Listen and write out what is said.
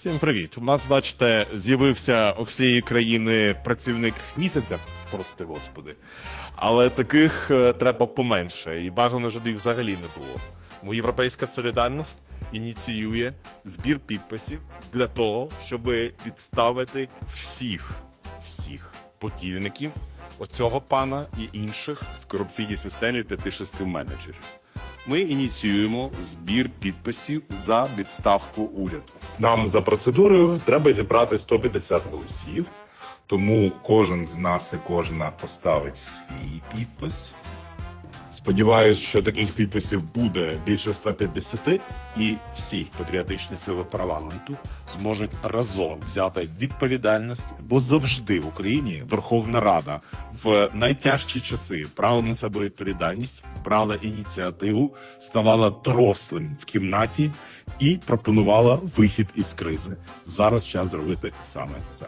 Всім привіт. У нас, бачите, з'явився у всієї країни працівник місяця, прости господи. Але таких е, треба поменше, і бажано, щоб їх взагалі не було. Бо Європейська солідарність ініціює збір підписів для того, щоб відставити всіх, всіх потівників оцього пана і інших в корупційній системі п'яти шести менеджерів. Ми ініціюємо збір підписів за відставку уряду. Нам за процедурою треба зібрати 150 голосів. Тому кожен з нас і кожна поставить свій підпис. Сподіваюсь, що таких підписів буде більше 150, і всі патріотичні сили парламенту зможуть разом взяти відповідальність, бо завжди в Україні Верховна Рада в найтяжчі часи брала на себе відповідальність, брала ініціативу, ставала дорослим в кімнаті і пропонувала вихід із кризи. Зараз час зробити саме це.